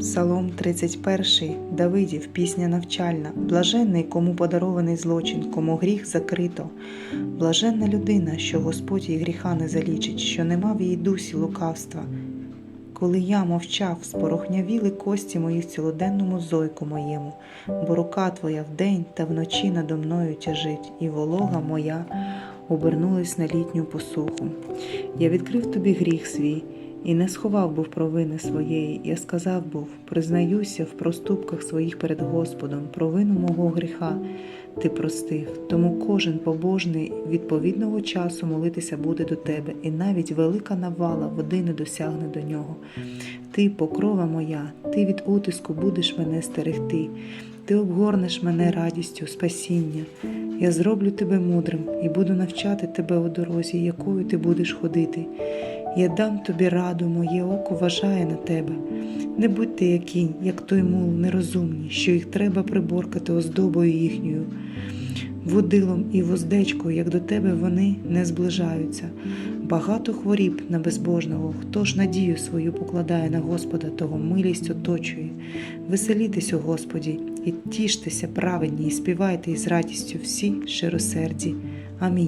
Псалом 31, Давидів, пісня навчальна, блаженний, кому подарований злочин, кому гріх закрито. Блаженна людина, що Господь їй гріха не залічить, що нема в її дусі лукавства. Коли я мовчав, спорохнявіли кості мої в цілоденному зойку моєму, бо рука твоя вдень та вночі надо мною тяжить, і волога моя обернулась на літню посуху. Я відкрив тобі гріх свій і не сховав був провини своєї. Я сказав був, признаюся в проступках своїх перед Господом, провину мого гріха ти простив. Тому кожен побожний відповідного часу молитися буде до тебе, і навіть велика навала води не досягне до нього. Ти, покрова моя, ти від утиску будеш мене стерегти. Ти обгорнеш мене радістю, спасіння. Я зроблю тебе мудрим і буду навчати тебе у дорозі, якою ти будеш ходити. Я дам тобі раду, моє око вважає на тебе. Не будь ти як кінь, як той мул, нерозумні, що їх треба приборкати оздобою їхньою. Водилом і воздечкою, як до тебе вони не зближаються. Багато хворіб на безбожного, хто ж надію свою покладає на Господа, того милість оточує. Веселітесь у Господі і тіштеся праведні, і співайте із радістю всі широсерді. Амінь.